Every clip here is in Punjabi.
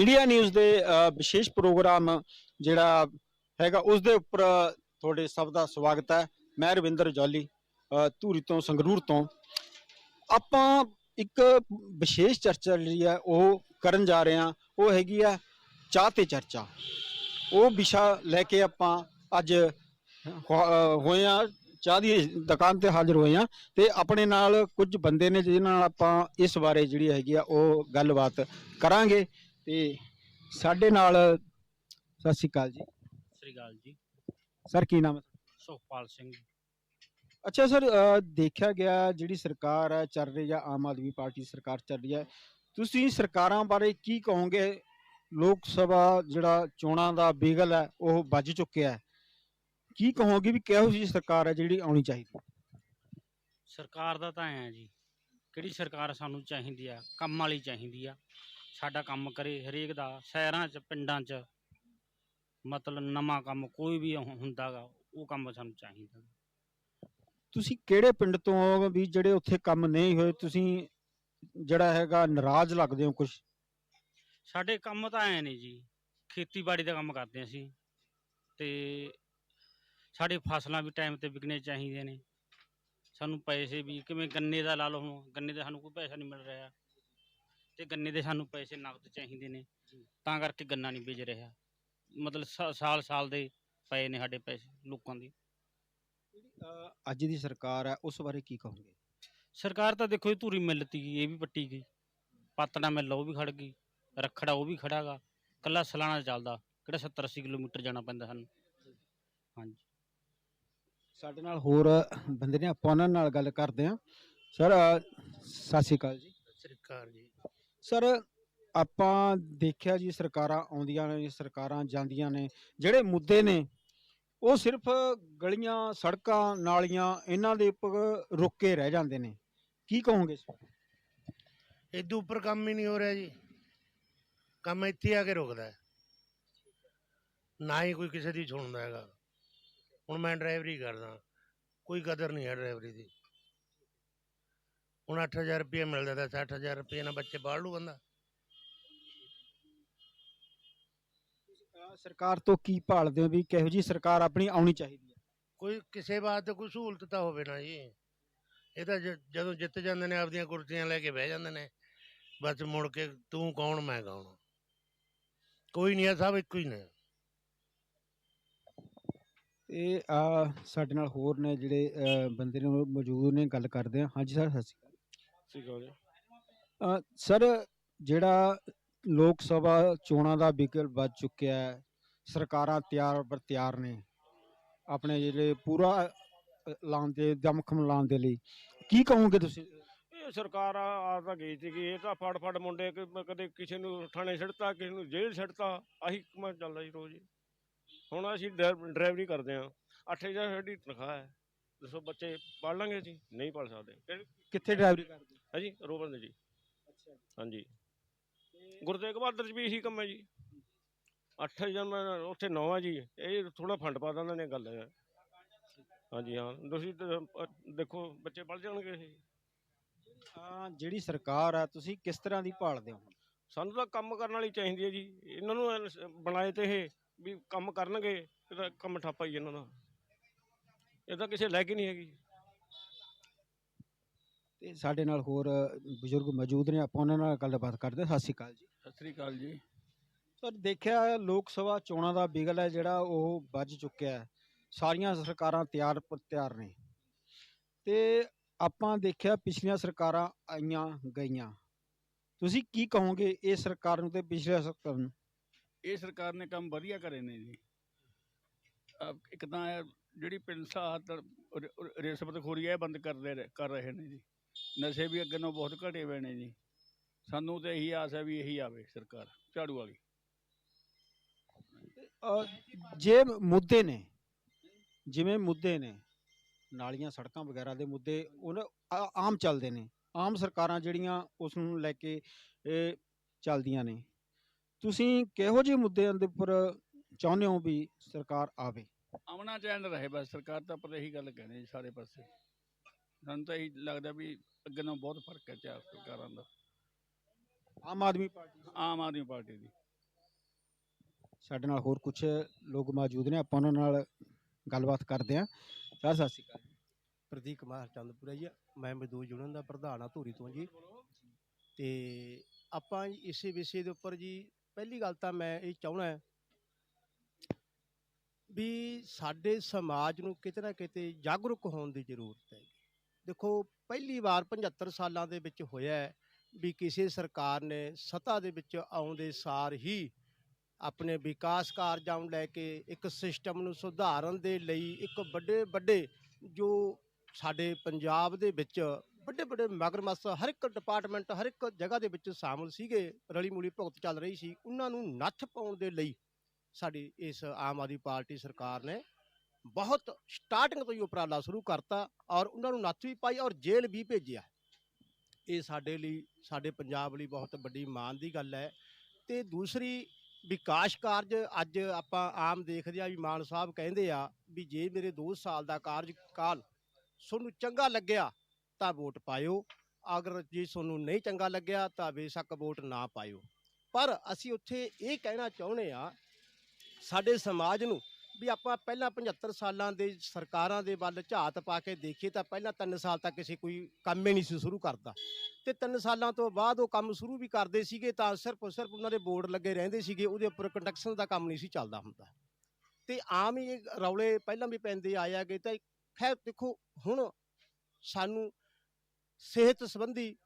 ਇੰਡੀਆ ਨਿਊਜ਼ ਦੇ ਵਿਸ਼ੇਸ਼ ਪ੍ਰੋਗਰਾਮ ਜਿਹੜਾ ਹੈਗਾ, ਉਸ ਦੇ ਉੱਪਰ ਤੁਹਾਡੇ ਸਭ ਦਾ ਸਵਾਗਤ ਹੈ। ਮੈਂ ਰਵਿੰਦਰ ਜੌਲੀ ਧੂਰੀ ਤੋਂ, ਸੰਗਰੂਰ ਤੋਂ। ਆਪਾਂ ਇੱਕ ਵਿਸ਼ੇਸ਼ ਚਰਚਾ ਜਿਹੜੀ ਹੈ, ਉਹ ਕਰਨ ਜਾ ਰਹੇ ਹਾਂ। ਉਹ ਹੈਗੀ ਆ ਚਾਹ ਤੇ ਚਰਚਾ। ਉਹ ਵਿਸ਼ਾ ਲੈ ਕੇ ਆਪਾਂ ਅੱਜ ਹੋ- ਹੋਏ ਆ ਚਾਹ ਦੀ ਦੁਕਾਨ ਤੇ ਹਾਜ਼ਰ ਹੋਏ ਆ ਤੇ ਆਪਣੇ ਨਾਲ ਕੁਝ ਬੰਦੇ ਨੇ ਜਿਨ੍ਹਾਂ ਨਾਲ ਆਪਾਂ ਇਸ ਬਾਰੇ ਜਿਹੜੀ ਹੈਗੀ ਆ, ਉਹ ਗੱਲਬਾਤ ਕਰਾਂਗੇ। ਤੇ ਸਾਡੇ ਨਾਲ ਸਤਿ ਸ਼੍ਰੀ ਅਕਾਲ ਜੀ। ਸ੍ਰੀ ਅਕਾਲ ਜੀ। ਸਰ ਕੀ ਨਾਮ ਹੈ ਸੁਖਪਾਲ ਸਿੰਘ ਅੱਛਾ ਸਰ ਦੇਖਿਆ ਗਿਆ ਜਿਹੜੀ ਸਰਕਾਰ ਹੈ ਚੱਲ ਰਹੀ ਹੈ ਆਮ ਆਦਮੀ ਪਾਰਟੀ ਸਰਕਾਰ ਚੱਲ ਰਹੀ ਹੈ। ਤੁਸੀਂ ਸਰਕਾਰਾਂ ਬਾਰੇ ਕੀ ਕਹੋਗੇ? ਲੋਕ ਸਭਾ ਜਿਹੜਾ ਚੋਣਾਂ ਦਾ ਬਿਗਲ ਹੈ ਉਹ ਵੱਜ ਚੁੱਕਿਆ ਹੈ। ਕੀ ਕਹੋਗੇ ਵੀ ਕਿਹੋ ਜਿਹੀ ਸਰਕਾਰ ਹੈ ਜਿਹੜੀ ਆਉਣੀ ਚਾਹੀਦੀ ਸਰਕਾਰ ਦਾ ਤਾਂ ਐਂ ਜੀ ਕਿਹੜੀ ਸਰਕਾਰ ਸਾਨੂੰ ਚਾਹੀਦੀ ਆ ਕੰਮ ਵਾਲੀ ਚਾਹੀਦੀ ਆ। ਸਾਡਾ ਕੰਮ ਕਰੇ ਹਰੇਕ ਦਾ ਸ਼ਹਿਰਾਂ 'ਚ ਪਿੰਡਾਂ 'ਚ। ਮਤਲਬ ਨਵਾਂ ਕੰਮ ਕੋਈ ਵੀ ਹੁ- ਹੁੰਦਾਗਾ ਉਹ ਕੰਮ ਸਾਨੂੰ ਚਾਹੀਦਾ ਤੁਸੀਂ ਕਿਹੜੇ ਪਿੰਡ ਤੋਂ ਹੋ ਵੀ ਜਿਹੜੇ ਉੱਥੇ ਕੰਮ ਨਹੀਂ ਹੋਏ? ਤੁਸੀਂ ਜਿਹੜਾ ਹੈਗਾ ਨਾਰਾਜ਼ ਲੱਗਦੇ ਹੋ ਕੁਝ ਸਾਡੇ ਕੰਮ ਤਾਂ ਐ ਨੇ ਜੀ ਖੇਤੀਬਾੜੀ ਦਾ ਕੰਮ ਕਰਦੇ ਹਾਂ ਅਸੀਂ। ਤੇ ਸਾਡੇ ਫਸਲਾਂ ਵੀ ਟਾਈਮ ਤੇ ਵਿਕਣੇ ਚਾਹੀਦੇ ਨੇ। ਸਾਨੂੰ ਪੈਸੇ ਵੀ ਕਿਵੇਂ ਗੰਨੇ ਦਾ ਲਾ ਲਓ ਹੁਣ ਗੰਨੇ ਦਾ ਸਾਨੂੰ ਕੋਈ ਪੈਸਾ ਨਹੀਂ ਮਿਲ ਰਿਹਾ। ਤੇ ਗੰਨੇ ਦੇ ਸਾਨੂੰ ਪੈਸੇ ਨਕਦ ਚਾਹੀਦੇ ਨੇ। ਤਾਂ ਕਰਕੇ ਗੰਨਾ ਨਹੀਂ ਵੇਚ ਰਿਹਾ। ਮਤਲਬ ਸਾਲ ਸਾਲ ਦੇ ਪਏ ਨੇ ਸਾਡੇ ਪੈਸੇ ਲੋਕਾਂ ਦੇ। ਅੱਜ ਦੀ ਸਰਕਾਰ ਹੈ ਉਸ ਬਾਰੇ ਕੀ ਕਹੋਗੇ? ਸਰਕਾਰ ਤਾਂ ਦੇਖੋ ਇਹ ਧੂਰੀ ਮਿਲ ਤੀ ਗਈ ਇਹ ਵੀ ਪੱਟੀ ਗਈ। ਪਾਤੜਾ ਮਿਲ ਉਹ ਵੀ ਖੜ ਗਈ। ਰਖੜਾ ਉਹ ਵੀ ਖੜਾਗਾ ਕੱਲਾ ਸਲਾਣਾ ਚੱਲਦਾ ਕਿਹੜਾ 70 80 ਕਿਲੋਮੀਟਰ ਜਾਣਾ ਪੈਂਦਾ ਸਾਨੂੰ। ਹਾਂਜੀ। ਸਾਡੇ ਨਾਲ ਹੋਰ ਬੰਦੇ ਨੇ ਆਪਾਂ ਉਹਨਾਂ ਨਾਲ ਗੱਲ ਕਰਦੇ ਹਾਂ। ਸਰ ਸਤਿ ਸ਼੍ਰੀ ਅਕਾਲ ਜੀ। ਸਰਕਾਰ ਜੀ। ਸਰ, ਆਪਾਂ ਦੇਖਿਆ ਜੀ ਸਰਕਾਰਾਂ ਆਉਂਦੀਆਂ ਨੇ, ਸਰਕਾਰਾਂ ਜਾਂਦੀਆਂ ਨੇ, ਜਿਹੜੇ ਮੁੱਦੇ ਨੇ, ਉਹ ਸਿਰਫ ਗਲੀਆਂ, ਸੜਕਾਂ, ਨਾਲੀਆਂ, ਇਹਨਾਂ ਦੇ ਉੱਪਰ ਰੁਕ ਕੇ ਰਹਿ ਜਾਂਦੇ ਨੇ। ਕੀ ਕਹੋਗੇ ਇਸ ਬਾਰੇ? ਇਦੋਂ ਉੱਪਰ ਕੰਮ ਹੀ ਨਹੀਂ ਹੋ ਰਿਹਾ ਜੀ। ਕੰਮ ਇੱਥੇ ਆ ਕੇ ਰੁਕਦਾ ਹੈ। ਨਾ ਹੀ ਕੋਈ ਕਿਸੇ ਦੀ ਸੁਣਦਾ ਹੈਗਾ। ਹੁਣ ਮੈਂ ਡਰਾਈਵਰੀ ਕਰਦਾ। ਕੋਈ ਕਦਰ ਨਹੀਂ ਹੈ ਡਰਾਈਵਰੀ ਦੀ। ਹੁਣ 8000 ਰੁਪਏ ਮਿਲਦਾ ਤਾਂ 60000 ਰੁਪਏ ਨਾਲ ਬੱਚੇ ਬਾਹਰ ਲੂ ਬੰਦਾ। ਅਹ ਸਰਕਾਰ ਤੋਂ ਕੀ ਭਾਲਦੇ ਹੋ ਵੀ ਕਿਹੋ ਜੀ ਸਰਕਾਰ ਆਪਣੀ ਆਉਣੀ ਚਾਹੀਦੀ ਹੈ? ਕੋਈ ਕਿਸੇ ਬਾਤ ਤੇ ਕੋਈ ਸਹੂਲਤ ਤਾਂ ਹੋਵੇ ਨਾ ਜੀ। ਇਹ ਤਾਂ ਜ- ਜਦੋਂ ਜਿੱਤ ਜਾਂਦੇ ਨੇ ਆਪਦੀਆਂ ਕੁਰਸੀਆਂ ਲੈ ਕੇ ਬਹਿ ਜਾਂਦੇ ਨੇ। ਬਸ ਮੁੜ ਕੇ ਤੂੰ ਕੌਣ ਮੈਂ ਕੌਣ? ਕੋਈ ਨਹੀਂ ਆ ਸਭ ਇੱਕੋ ਹੀ ਨੇ। ਤੇ ਆ ਸਾਡੇ ਨਾਲ ਹੋਰ ਨੇ ਜਿਹੜੇ ਅਹ, ਬੰਦੇ ਨੇ ਉਹ ਮੌਜੂਦ ਨੇ ਗੱਲ ਕਰਦੇ ਆ ਹਾਂਜੀ ਸਰ ਸਤਿ ਸ਼੍ਰੀ ਅਕਾਲ। ਠੀਕ ਹੋ ਜੀ। ਅ, ਸਰ ਜਿਹੜਾ ਲੋਕ ਸਭਾ ਚੋਣਾਂ ਦਾ ਵਿਕਲ ਵੱਜ ਚੁੱਕਿਆ ਹੈ ਸਰਕਾਰਾਂ ਤਿਆਰ ਬਰ ਤਿਆਰ ਨੇ ਆਪਣੇ ਜਿਹੜੇ ਪੂਰਾ ਲਾਉਣ ਦੇ ਦਮਖਮ ਲਾਉਣ ਦੇ ਲਈ। ਕੀ ਕਹੋਗੇ ਤੁਸੀਂ? ਇਹ ਸਰਕਾਰ ਆ ਆ ਤਾਂ ਗਈ ਸੀਗੀ ਇਹ ਤਾਂ ਫੜ ਫੜ ਮੁੰਡੇ ਕ- ਕਦੇ ਕਿਸੇ ਨੂੰ ਥਾਣੇ ਛੱਡਤਾ ਕਿਸੇ ਨੂੰ ਜੇਲ੍ਹ ਛੱਡਤਾ ਆਹੀ ਕੰਮ ਚੱਲਦਾ ਜੀ ਰੋਜ਼ ਹੀ। ਹੁਣ ਅਸੀਂ ਡਰਾਈਵ- ਡਰਾਈਵਰੀ ਕਰਦੇ ਆ 8000 ਸਾਡੀ ਤਨਖਾਹ ਹੈ। ਦੱਸੋ ਬੱਚੇ ਪੜ ਲਾਂਗੇ ਅਸੀਂ ਨਹੀਂ ਪੜ ਸਕਦੇ। ਕਿੱਥੇ ਡਰਾਈਵਰੀ ਕਰਦੇ? ਹਾਂਜੀ ਰੋਬਨ ਦੇ ਜੀ। ਅੱਛਾ ਹਾਂਜੀ। ਗੁਰਤੇਗ ਬਹਾਦਰ ਚ ਵੀ ਇਹੀ ਕੰਮ ਹੈ ਜੀ। 8000 ਮੈਂ ਉੱਥੇ 9 ਆ ਜੀ। ਇਹ ਥੋੜਾ ਫੰਡ ਪਾ ਦਿੰਦੇ ਨੇ ਗੱਲ। ਹੈ ਹਾਂਜੀ ਹਾਂ। ਤੁਸੀਂ ਦੇਖੋ ਬੱਚੇ ਪੜ ਜਾਣਗੇ ਇਹ। ਹਾਂ ਜਿਹੜੀ ਸਰਕਾਰ ਆ ਤੁਸੀਂ ਕਿਸ ਤਰ੍ਹਾਂ ਦੀ ਭਾਲਦੇ ਹੋ? ਸਾਨੂੰ ਤਾਂ ਕੰਮ ਕਰਨ ਵਾਲੀ ਚਾਹੀਦੀ ਹੈ ਜੀ। ਇਹਨਾਂ ਨੂੰ ਬਣਾਏ ਤੇ ਇਹ ਵੀ ਕੰਮ ਕਰਨਗੇ ਇਹਦਾ ਕੰਮ ਠੱਪਾ ਹੀ ਇਹਨਾਂ ਦਾ। ਇਹ ਤਾਂ ਕਿਸੇ ਲੈ ਕੇ ਨਹੀਂ ਹੈਗੀ। ਤੇ ਸਾਡੇ ਨਾਲ ਹੋਰ ਬਜ਼ੁਰਗ ਮੌਜੂਦ ਨੇ ਆਪਾਂ ਉਹਨਾਂ ਨਾਲ ਗੱਲਬਾਤ ਕਰਦੇ ਹਾਂ। ਸਤਿ ਸ਼੍ਰੀ ਅਕਾਲ ਜੀ। ਸਤਿ ਸ੍ਰੀ ਅਕਾਲ ਜੀ। ਸਰ ਦੇਖਿਆ ਹੈ, ਲੋਕ ਸਭਾ ਚੋਣਾਂ ਦਾ ਬਿਗਲ ਹੈ ਜਿਹੜਾ ਉਹ ਵੱਜ ਚੁੱਕਿਆ ਹੈ। ਸਾਰੀਆਂ ਸਰਕਾਰਾਂ ਤਿਆਰ ਪਰ ਤਿਆਰ ਨੇ। ਤੇ ਆਪਾਂ ਦੇਖਿਆ ਪਿਛਲੀਆਂ ਸਰਕਾਰਾਂ ਆਈਆਂ ਗਈਆਂ। ਤੁਸੀਂ ਕੀ ਕਹੋਗੇ ਇਹ ਸਰਕਾਰ ਨੂੰ ਤੇ ਪਿਛਲੇ ਸਰਕਾਰ ਨੂੰ? ਇਹ ਸਰਕਾਰ ਨੇ ਕੰਮ ਵਧੀਆ ਕਰੇ ਨੇ ਜੀ। ਅਹ ਇੱਕ ਤਾਂ ਇਹ ਜਿਹੜੀ ਪਿੰਸਾ ਰਿਸ਼ਵਤਖੋਰੀ ਹੈ ਇਹ ਬੰਦ ਕਰਦੇ ਰਹੇ- ਕਰ ਰਹੇ ਨੇ ਜੀ। ਨਸ਼ੇ ਵੀ ਅੱਗੇ ਨਾਲੋਂ ਬਹੁਤ ਘਟੇ ਹੋਏ ਨੇ ਜੀ। ਸਾਨੂੰ ਤੇ ਇਹੀ ਆਸ ਹੈ ਵੀ ਇਹੀ ਆਵੇ ਸਰਕਾਰ, ਝਾੜੂ ਵਾਲੀ। ਅਹ ਜੇ ਮੁੱਦੇ ਨੇ, ਜਿਵੇਂ ਮੁੱਦੇ ਨੇ, ਨਾਲੀਆਂ, ਸੜਕਾਂ ਵਗੈਰਾ ਦੇ ਮੁੱਦੇ ਉਹਨਾਂ ਆ- ਆਮ ਚੱਲਦੇ ਨੇ। ਆਮ ਸਰਕਾਰਾਂ ਜਿਹੜੀਆਂ ਉਸ ਨੂੰ ਲੈ ਕੇ, ਇਹ ਚੱਲਦੀਆਂ ਨੇ। ਤੁਸੀਂ ਕਿਹੋ ਜਿਹੇ ਮੁੱਦਿਆਂ ਦੇ ਉੱਪਰ ਚਾਹੁੰਦੇ ਹੋ ਵੀ ਸਰਕਾਰ ਆਵੇ? ਆਉਣਾ ਚਾਹੀਦਾ ਰਹੇ ਬਸ ਸਰਕਾਰ ਤਾਂ ਪਰ ਇਹੀ ਗੱਲ ਕਹਿੰਦੇ ਜੀ ਸਾਰੇ ਪਾਸੇ। ਸਾਨੂੰ ਤਾਂ ਇਹੀ ਲੱਗਦਾ ਵੀ ਅੱਗੇ ਨਾਲੋਂ ਬਹੁਤ ਫ਼ਰਕ ਹੈ ਚਾਰ ਸਰਕਾਰਾਂ ਦਾ। ਆਮ ਆਦਮੀ ਪਾਰਟੀ ਆਮ ਆਦਮੀ ਪਾਰਟੀ ਦੀ। ਸਾਡੇ ਨਾਲ ਹੋਰ ਕੁਝ ਲੋਕ ਮੌਜੂਦ ਨੇ ਆਪਾਂ ਉਹਨਾਂ ਨਾਲ ਗੱਲਬਾਤ ਕਰਦੇ ਹਾਂ। ਸਰ ਸਤਿ ਸ਼੍ਰੀ ਅਕਾਲ ਪ੍ਰਦੀਪ ਕੁਮਾਰ ਚੰਦਪੁਰਾ ਜੀ ਮੈਂ ਮਜ਼ਦੂਰ ਯੂਨੀਅਨ ਦਾ ਪ੍ਰਧਾਨ ਆ ਧੂਰੀ ਤੋਂ ਜੀ। ਤੇ ਆਪਾਂ ਜੀ ਇਸੇ ਵਿਸ਼ੇ ਦੇ ਉੱਪਰ ਜੀ ਪਹਿਲੀ ਗੱਲ ਤਾਂ ਮੈਂ ਇਹ ਚਾਹਣਾ ਵੀ ਸਾਡੇ ਸਮਾਜ ਨੂੰ ਕਿਤੇ ਨਾ ਕਿਤੇ ਜਾਗਰੂਕ ਹੋਣ ਦੀ ਜ਼ਰੂਰਤ ਹੈ ਦੇਖੋ, ਪਹਿਲੀ ਵਾਰ 75 ਸਾਲਾਂ ਦੇ ਵਿੱਚ ਹੋਇਆ ਵੀ ਕਿਸੇ ਸਰਕਾਰ ਨੇ ਸੱਤਾ ਦੇ ਵਿੱਚ ਆਉਂਦੇ ਸਾਰ ਹੀ ਆਪਣੇ ਵਿਕਾਸ ਕਾਰਜਾਂ ਨੂੰ ਲੈ ਕੇ ਇੱਕ ਸਿਸਟਮ ਨੂੰ ਸੁਧਾਰਨ ਦੇ ਲਈ ਇੱਕ ਵੱਡੇ ਵੱਡੇ ਜੋ ਸਾਡੇ ਪੰਜਾਬ ਦੇ ਵਿੱਚ ਵੱਡੇ ਵੱਡੇ ਮਗਰਮੱਛ ਹਰ ਇੱਕ ਡਿਪਾਰਟਮੈਂਟ ਹਰ ਇੱਕ ਜਗ੍ਹਾ ਦੇ ਵਿੱਚ ਸ਼ਾਮਲ ਸੀਗੇ ਰਲੀ ਮੁਲੀ ਭੁਗਤ ਚੱਲ ਰਹੀ ਸੀ, ਉਹਨਾਂ ਨੂੰ ਨੱਥ ਪਾਉਣ ਦੇ ਲਈ ਸਾਡੀ ਇਸ ਆਮ ਆਦਮੀ ਪਾਰਟੀ ਸਰਕਾਰ ਨੇ ਬਹੁਤ ਸਟਾਰਟਿੰਗ ਤੋਂ ਹੀ ਉਪਰਾਲਾ ਸ਼ੁਰੂ ਕਰਤਾ ਔਰ ਉਹਨਾਂ ਨੂੰ ਨੱਥ ਵੀ ਪਾਈ ਔਰ ਜੇਲ੍ਹ ਵੀ ਭੇਜਿਆ। ਇਹ ਸਾਡੇ ਲਈ, ਸਾਡੇ ਪੰਜਾਬ ਲਈ ਬਹੁਤ ਵੱਡੀ ਮਾਣ ਦੀ ਗੱਲ ਹੈ। ਤੇ ਦੂਸਰੀ ਵਿਕਾਸ ਕਾਰਜ ਅੱਜ ਆਪਾਂ ਆਮ ਦੇਖਦੇ ਆ ਵੀ ਮਾਨ ਸਾਹਿਬ ਕਹਿੰਦੇ ਆ ਵੀ ਜੇ ਮੇਰੇ 2 ਸਾਲ ਦਾ ਕਾਰਜਕਾਲ ਤੁਹਾਨੂੰ ਚੰਗਾ ਲੱਗਿਆ ਤਾਂ ਵੋਟ ਪਾਇਓ, ਅਗਰ ਜੇ ਤੁਹਾਨੂੰ ਨਹੀਂ ਚੰਗਾ ਲੱਗਿਆ ਤਾਂ ਬੇਸ਼ੱਕ ਵੋਟ ਨਾ ਪਾਇਓ। ਪਰ ਅਸੀਂ ਉੱਥੇ ਇਹ ਕਹਿਣਾ ਚਾਹੁੰਦੇ ਆ ਸਾਡੇ ਸਮਾਜ ਨੂੰ ਵੀ ਆਪਾਂ ਪਹਿਲਾਂ 75 ਸਾਲਾਂ ਦੇ ਸਰਕਾਰਾਂ ਦੇ ਵੱਲ ਝਾਤ ਪਾ ਕੇ ਦੇਖੀਏ ਤਾਂ ਪਹਿਲਾਂ 3 ਸਾਲ ਤੱਕ ਕਿਸੇ ਕੋਈ ਕੰਮ ਹੀ ਨਹੀਂ ਸੀ ਸ਼ੁਰੂ ਕਰਦਾ। ਤੇ 3 ਸਾਲਾਂ ਤੋਂ ਬਾਅਦ ਉਹ ਕੰਮ ਸ਼ੁਰੂ ਵੀ ਕਰਦੇ ਸੀਗੇ ਤਾਂ ਸਿਰਫ ਸਿਰਫ ਉਹਨਾਂ ਦੇ ਬੋਰਡ ਲੱਗੇ ਰਹਿੰਦੇ ਸੀਗੇ, ਉਹਦੇ ਉੱਪਰ ਕੰਡਕਸ਼ਨ ਦਾ ਕੰਮ ਨਹੀਂ ਸੀ ਚੱਲਦਾ ਹੁੰਦਾ। ਤੇ ਆਮ ਹੀ ਰੌਲੇ ਪਹਿਲਾਂ ਵੀ ਪੈਂਦੇ ਆਇਆ ਗਏ ਤਾਂ ਖੈਰ ਦੇਖੋ, ਹੁਣ ਸਾਨੂੰ ਸਿਹਤ ਸੰਬੰਧੀ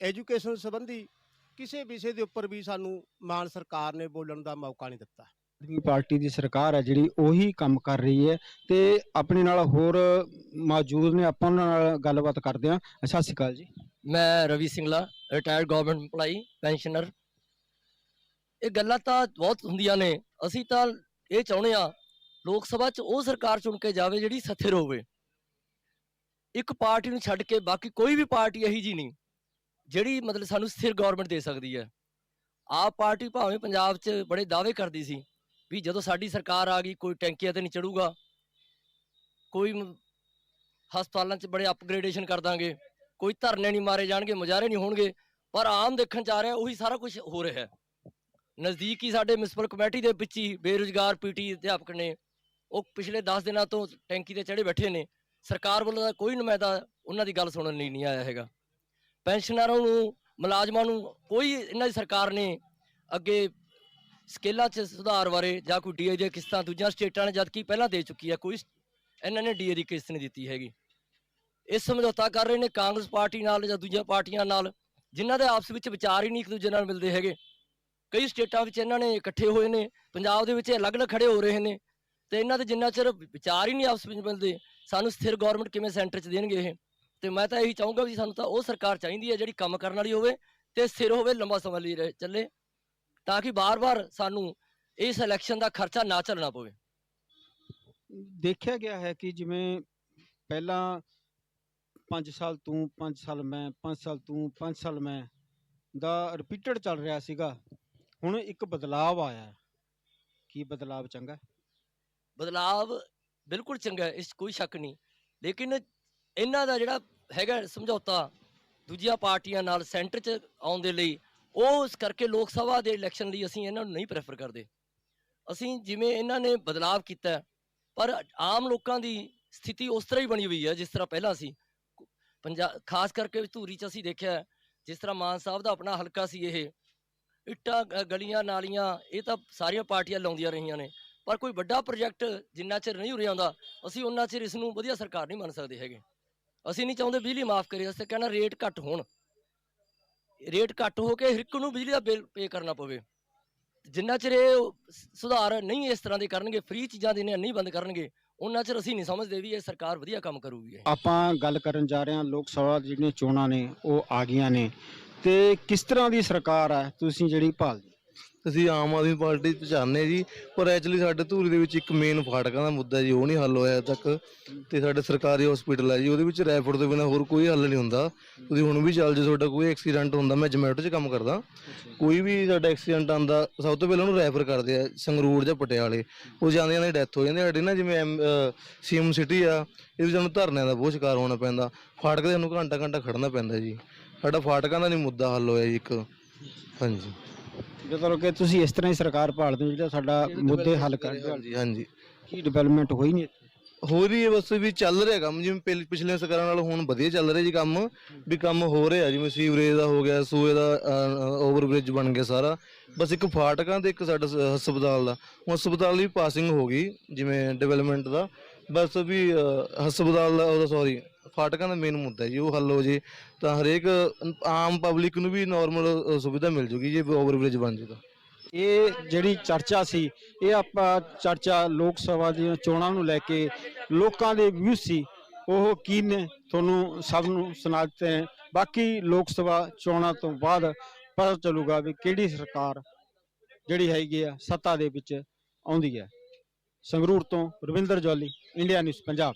ਐਜੂਕੇਸ਼ਨ ਸੰਬੰਧੀ ਕਿਸੇ ਵਿਸ਼ੇ ਦੇ ਉੱਪਰ ਵੀ ਸਾਨੂੰ ਮਾਨ ਸਰਕਾਰ ਨੇ ਬੋਲਣ ਦਾ ਮੌਕਾ ਨਹੀਂ ਦਿੱਤਾ। ਆਦਮੀ ਪਾਰਟੀ ਦੀ ਸਰਕਾਰ ਹੈ ਜਿਹੜੀ ਉਹੀ ਕੰਮ ਕਰ ਰਹੀ ਹੈ ਤੇ ਆਪਣੇ ਨਾਲ ਹੋਰ ਮੌਜੂਦ ਨੇ ਆਪਾਂ ਉਹਨਾਂ ਨਾਲ ਗੱਲਬਾਤ ਕਰਦੇ ਹਾਂ। ਸਤਿ ਸ਼੍ਰੀ ਅਕਾਲ ਜੀ। ਮੈਂ Ravi Singla retired government EMPLOYE pensioner ਇਹ ਗੱਲਾਂ ਤਾਂ ਬਹੁਤ ਹੁੰਦੀਆਂ ਨੇ। ਅਸੀਂ ਤਾਂ ਇਹ ਚਾਹੁੰਦੇ ਆ ਲੋਕ ਸਭਾ 'ਚ ਉਹ ਸਰਕਾਰ ਚੁਣ ਕੇ ਜਾਵੇ ਜਿਹੜੀ ਸਥਿਰ ਹੋਵੇ ਇੱਕ ਪਾਰਟੀ ਨੂੰ ਛੱਡ ਕੇ ਬਾਕੀ ਕੋਈ ਵੀ ਪਾਰਟੀ ਇਹੀ ਜੀ ਨਹੀਂ। ਜਿਹੜੀ ਮਤਲਬ ਸਾਨੂੰ ਸਥਿਰ ਗਵਰਨਮੈਂਟ ਦੇ ਸਕਦੀ ਹੈ। ਆਪ ਪਾਰਟੀ ਭਾਵੇਂ ਪੰਜਾਬ 'ਚ ਬੜੇ ਦਾਅਵੇ ਕਰਦੀ ਸੀ ਵੀ ਜਦੋਂ ਸਾਡੀ ਸਰਕਾਰ ਆ ਗਈ, ਕੋਈ ਟੈਂਕੀਆਂ ਤੇ ਨਹੀਂ ਚੜੂਗਾ, ਕੋਈ ਹਸਪਤਾਲਾਂ 'ਚ ਬੜੇ ਅਪਗ੍ਰੇਡੇਸ਼ਨ ਕਰ ਦਾਂਗੇ, ਕੋਈ ਧਰਨੇ ਨਹੀਂ ਮਾਰੇ ਜਾਣਗੇ, ਮੁਜ਼ਾਹਰੇ ਨਹੀਂ ਹੋਣਗੇ, ਪਰ ਆਮ ਦੇਖਣ ਚ ਆ ਰਿਹਾ ਉਹੀ ਸਾਰਾ ਕੁਝ ਹੋ ਰਿਹਾ ਹੈ। ਨਜ਼ਦੀਕ ਹੀ ਸਾਡੇ ਮਿਊਨਿਸਪਲ ਕਮੇਟੀ ਦੇ ਵਿੱਚ ਹੀ ਬੇਰੁਜ਼ਗਾਰ ਪੀਟੀ ਅਧਿਆਪਕ ਨੇ, ਉਹ ਪਿਛਲੇ 10 ਦਿਨਾਂ ਤੋਂ ਟੈਂਕੀ ਤੇ ਚੜੇ ਬੈਠੇ ਨੇ, ਸਰਕਾਰ ਵੱਲੋਂ ਤਾਂ ਕੋਈ ਨੁਮਾਇੰਦਾ ਉਹਨਾਂ ਦੀ ਗੱਲ ਸੁਣਨ ਲਈ ਨਹੀਂ ਆਇਆ ਹੈਗਾ। ਪੈਨਸ਼ਨਰਾਂ ਨੂੰ, ਮੁਲਾਜ਼ਮਾਂ ਨੂੰ ਕੋਈ ਇਹਨਾਂ ਦੀ ਸਰਕਾਰ ਨੇ ਅੱਗੇ ਸਕੇਲਾਂ 'ਚ ਸੁਧਾਰ ਬਾਰੇ ਜਾਂ ਕੋਈ ਡੀਏ ਦੀਆਂ ਕਿਸ਼ਤਾਂ ਦੂਜੀਆਂ ਸਟੇਟਾਂ ਨੇ ਜਦ ਕਿ ਪਹਿਲਾਂ ਦੇ ਚੁੱਕੀ ਹੈ, ਕੋਈ ਇਹਨਾਂ ਨੇ ਡੀਏ ਦੀ ਕਿਸ਼ਤ ਨਹੀਂ ਦਿੱਤੀ ਹੈਗੀ। ਇਹ ਸਮਝੌਤਾ ਕਰ ਰਹੇ ਨੇ ਕਾਂਗਰਸ ਪਾਰਟੀ ਨਾਲ ਜਾਂ ਦੂਜੀਆਂ ਪਾਰਟੀਆਂ ਨਾਲ, ਜਿਨ੍ਹਾਂ ਦੇ ਆਪਸ ਵਿੱਚ ਵਿਚਾਰ ਹੀ ਨਹੀਂ ਇੱਕ ਦੂਜੇ ਨਾਲ ਮਿਲਦੇ ਹੈਗੇ। ਕਈ ਸਟੇਟਾਂ ਵਿੱਚ ਇਹਨਾਂ ਨੇ ਇਕੱਠੇ ਹੋਏ ਨੇ, ਪੰਜਾਬ ਦੇ ਵਿੱਚ ਅਲੱਗ-ਅਲੱਗ ਖੜੇ ਹੋ ਰਹੇ ਨੇ ਤੇ ਇਹਨਾਂ ਦੇ ਜਿੰਨਾ ਚਿਰ ਵਿਚਾਰ ਹੀ ਨਹੀਂ ਆਪਸ ਵਿੱਚ ਮਿਲਦੇ, ਸਾਨੂੰ ਸਥਿਰ ਗਵਰਨਮੈਂਟ ਕਿਵੇਂ ਸੈਂਟਰ 'ਚ ਦੇਣਗੇ ਇਹ? ਤੇ ਮੈਂ ਤਾਂ ਇਹੀ ਚਾਹੂੰਗਾ ਵੀ ਸਾਨੂੰ ਤਾਂ ਉਹ ਸਰਕਾਰ ਚਾਹੀਦੀ ਹੈ ਜਿਹੜੀ ਕੰਮ ਕਰਨ ਵਾਲੀ ਹੋਵੇ ਤੇ ਸਥਿਰ ਹੋਵੇ ਲੰਬਾ ਸਮਾਂ ਲਈ ਰਹੇ- ਚੱਲੇ ਤਾਂ ਕਿ ਬਾਰ-ਬਾਰ ਸਾਨੂੰ ਇਸ ਇਲੈਕਸ਼ਨ ਦਾ ਖਰਚਾ ਨਾ ਚੱਲਣਾ ਪਵੇ ਦੇਖਿਆ ਗਿਆ ਹੈ ਕਿ ਜਿਵੇਂ ਪਹਿਲਾਂ 5 ਸਾਲ ਤੂੰ 5 ਸਾਲ ਮੈਂ 5 ਸਾਲ ਤੂੰ 5 ਸਾਲ ਮੈਂ ਦਾ ਰਿਪੀਟਡ ਚੱਲ ਰਿਹਾ ਸੀਗਾ ਹੁਣ ਇੱਕ ਬਦਲਾਵ ਆਇਆ। ਕੀ ਬਦਲਾਵ ਚੰਗਾ? ਬਦਲਾਵ ਬਿਲਕੁਲ ਚੰਗਾ ਇਸ ਕੋਈ ਸ਼ੱਕ ਨਹੀਂ ਲੇਕਿਨ ਇਹਨਾਂ ਦਾ ਜਿਹੜਾ ਹੈਗਾ ਸਮਝੌਤਾ ਦੂਜੀਆਂ ਪਾਰਟੀਆਂ ਨਾਲ ਸੈਂਟਰ 'ਚ ਆਉਣ ਦੇ ਲਈ, ਉਹ ਇਸ ਕਰਕੇ ਲੋਕ ਸਭਾ ਦੇ ਇਲੈਕਸ਼ਨ ਲਈ ਅਸੀਂ ਇਹਨਾਂ ਨੂੰ ਨਹੀਂ ਪ੍ਰੈਫਰ ਕਰਦੇ। ਅਸੀਂ ਜਿਵੇਂ ਇਹਨਾਂ ਨੇ ਬਦਲਾਵ ਕੀਤਾ, ਪਰ ਆਮ ਲੋਕਾਂ ਦੀ ਸਥਿਤੀ ਉਸ ਤਰ੍ਹਾਂ ਹੀ ਬਣੀ ਹੋਈ ਹੈ, ਜਿਸ ਤਰ੍ਹਾਂ ਪਹਿਲਾਂ ਸੀ। ਪੰਜਾਬ ਖਾਸ ਕਰਕੇ ਧੂਰੀ 'ਚ ਅਸੀਂ ਦੇਖਿਆ, ਜਿਸ ਤਰ੍ਹਾਂ ਮਾਨ ਸਾਹਿਬ ਦਾ ਆਪਣਾ ਹਲਕਾ ਸੀ ਇਹ, ਇੱਟਾਂ ਗ- ਗਲੀਆਂ, ਨਾਲੀਆਂ, ਇਹ ਤਾਂ ਸਾਰੀਆਂ ਪਾਰਟੀਆਂ ਲਾਉਂਦੀਆਂ ਰਹੀਆਂ ਨੇ। ਪਰ ਕੋਈ ਵੱਡਾ ਪ੍ਰੋਜੈਕਟ ਜਿੰਨਾ ਚਿਰ ਨਹੀਂ ਉਰੇ ਆਉਂਦਾ, ਅਸੀਂ ਉਹਨਾਂ ਚਿਰ ਇਸ ਨੂੰ ਵਧੀਆ ਸਰਕਾਰ ਨਹੀਂ ਮੰਨ ਸਕਦੇ ਹੈਗੇ। ਅਸੀਂ ਨਹੀਂ ਚਾਹੁੰਦੇ ਬਿਜਲੀ ਮਾਫ ਕਰੇ ਅਸੀਂ ਕਹਿੰਦਾ ਰੇਟ ਘੱਟ ਹੋਣ। ਰੇਟ ਘੱਟ ਹੋ ਕੇ ਹਰ ਇੱਕ ਨੂੰ ਬਿਜਲੀ ਦਾ ਬਿੱਲ ਪੇ ਕਰਨਾ ਪਵੇ। ਜਿੰਨਾ ਚਿਰ ਇਹ ਸੁਧਾਰ ਨਹੀਂ ਇਸ ਤਰ੍ਹਾਂ ਦੇ ਕਰਨਗੇ ਫ੍ਰੀ ਚੀਜ਼ਾਂ ਦੇਣੀਆਂ ਨਹੀਂ ਬੰਦ ਕਰਨਗੇ, ਉਹਨਾਂ ਚਿਰ ਅਸੀਂ ਨਹੀਂ ਸਮਝਦੇ ਵੀ ਇਹ ਸਰਕਾਰ ਵਧੀਆ ਕੰਮ ਕਰੂਗੀ ਆਪਾਂ ਗੱਲ ਕਰਨ ਜਾ ਰਹੇ ਹਾਂ, ਲੋਕ ਸਭਾ ਜਿਹੜੀਆਂ ਚੋਣਾਂ ਨੇ, ਉਹ ਆ ਗਈਆਂ ਨੇ। ਤੇ ਕਿਸ ਤਰ੍ਹਾਂ ਦੀ ਸਰਕਾਰ ਹੈ, ਤੁਸੀਂ ਜਿਹੜੀ ਭਾਲਦੇ ਅਸੀਂ ਆਮ ਆਦਮੀ ਪਾਰਟੀ ਤੋਂ ਚਾਹੁੰਦੇ ਜੀ, ਪਰ ਐਕਚੁਅਲੀ ਸਾਡੇ ਧੂਰੀ ਦੇ ਵਿੱਚ ਇੱਕ ਮੇਨ ਫਾਟਕਾਂ ਦਾ ਮੁੱਦਾ ਜੀ, ਉਹ ਨਹੀਂ ਹੱਲ ਹੋਇਆ ਅਜੇ ਤੱਕ। ਤੇ ਸਾਡੇ ਸਰਕਾਰੀ ਹਸਪੀਟਲ ਹੈ ਜੀ, ਉਹਦੇ ਵਿੱਚ ਰੈਫਰ ਤੋਂ ਬਿਨਾਂ ਹੋਰ ਕੋਈ ਹੱਲ ਨਹੀਂ ਹੁੰਦਾ। ਤੁਸੀਂ ਹੁਣ ਵੀ ਚੱਲ ਜੇ, ਤੁਹਾਡਾ ਕੋਈ ਐਕਸੀਡੈਂਟ ਹੁੰਦਾ, ਮੈਂ ਜਮੈਟੋ 'ਚ ਕੰਮ ਕਰਦਾ। ਕੋਈ ਵੀ ਸਾਡਾ ਐਕਸੀਡੈਂਟ ਆਂਦਾ ਸਭ ਤੋਂ ਪਹਿਲਾਂ ਉਹਨੂੰ ਰੈਫਰ ਕਰਦੇ ਆ, ਸੰਗਰੂਰ ਜਾਂ ਪਟਿਆਲੇ। ਉਹ ਜਾਂਦਿਆਂ ਦੀ ਡੈਥ ਹੋ ਜਾਂਦੀ ਹੈ। ਸਾਡੇ ਨਾ ਜਿਵੇਂ ਸੀਐਮ ਸਿਟੀ ਆ, ਇਹ ਵੀ ਸਾਨੂੰ ਧਰਨਿਆਂ ਦਾ ਬਹੁਤ ਸ਼ਿਕਾਰ ਹੋਣਾ ਪੈਂਦਾ। ਫਾਟਕ ਦੇ ਸਾਨੂੰ ਘੰਟਾ ਘੰਟਾ ਖੜਨਾ ਪੈਂਦਾ ਜੀ। ਸਾਡਾ ਫਾਟਕਾਂ ਦਾ ਨਹੀਂ ਮੁੱਦਾ ਹੱਲ ਹੋਇਆ ਜੀ ਇੱਕ। ਹਾਂਜੀ। ਜਦੋਂ ਕਿ ਤੁਸੀਂ ਇਸ ਤਰ੍ਹਾਂ ਹੀ ਸਰਕਾਰ ਭਾਲਦੇ ਹੋ ਜਿਹੜਾ ਸਾਡਾ ਮੁੱਦੇ ਹੱਲ ਕਰ ਹਾਂਜੀ ਹਾਂਜੀ। ਕੀ ਡਿਵੈਲਪਮੈਂਟ ਹੋਈ ਨਹੀਂ ਹੋ ਰਹੀ ਹੈ ਬਸ ਵੀ ਚੱਲ ਰਿਹਾ ਕੰਮ ਜਿਵੇਂ ਪਿਛਲੀਆਂ ਸਰਕਾਰਾਂ ਨਾਲ ਹੁਣ ਵਧੀਆ ਚੱਲ ਰਿਹਾ ਜੀ ਕੰਮ ਵੀ ਕੰਮ ਹੋ ਰਿਹਾ ਜਿਵੇਂ ਸੀਵਰੇਜ ਦਾ ਹੋ ਗਿਆ ਸੂਏ ਦਾ ਓਵਰਬ੍ਰਿਜ ਬਣ ਗਿਆ ਸਾਰਾ। ਬਸ ਇੱਕ ਫਾਟਕਾਂ ਤੇ ਇੱਕ ਸਾਡਾ ਸ- ਹਸਪਤਾਲ ਦਾ। ਹੁਣ ਹਸਪਤਾਲ ਦੀ ਪਾਸਿੰਗ ਹੋ ਗਈ ਜਿਵੇਂ ਡਿਵੈਲਪਮੈਂਟ ਦਾ। ਬਸ ਵੀ ਅ, ਹਸਪਤਾਲ ਦਾ ਉਹਦਾ ਸੌਰੀ ਫਾਟਕਾਂ ਦਾ ਮੇਨ ਮੁੱਦਾ ਜੀ, ਉਹ ਹੱਲ ਹੋ ਜੇ, ਤਾਂ ਹਰੇਕ ਆਮ ਪਬਲਿਕ ਨੂੰ ਵੀ ਨਾਰਮਲ ਸੁਵਿਧਾ ਮਿਲ ਜੂਗੀ ਜੇ ਓਵਰਬ੍ਰਿਜ ਬਣ ਜੂਗਾ। ਇਹ ਜਿਹੜੀ ਚਰਚਾ ਸੀ, ਇਹ ਆਪਾਂ ਚਰਚਾ ਲੋਕ ਸਭਾ ਦੀਆਂ ਚੋਣਾਂ ਨੂੰ ਲੈ ਕੇ ਲੋਕਾਂ ਦੇ ਵਿਊ ਸੀ, ਉਹ ਕੀ ਨੇ, ਤੁਹਾਨੂੰ ਸਭ ਨੂੰ ਸੁਣਾ ਦਿੱਤੇ ਹੈ। ਬਾਕੀ ਲੋਕ ਸਭਾ ਚੋਣਾਂ ਤੋਂ ਬਾਅਦ ਪਤਾ ਚੱਲੂਗਾ ਵੀ ਕਿਹੜੀ ਸਰਕਾਰ ਜਿਹੜੀ ਹੈਗੀ ਆ, ਸੱਤਾ ਦੇ ਵਿੱਚ ਆਉਂਦੀ ਹੈ। ਸੰਗਰੂਰ ਤੋਂ ਰਵਿੰਦਰ ਜੌਲੀ ਇੰਡੀਆ ਨਿਊਜ਼ ਪੰਜਾਬ।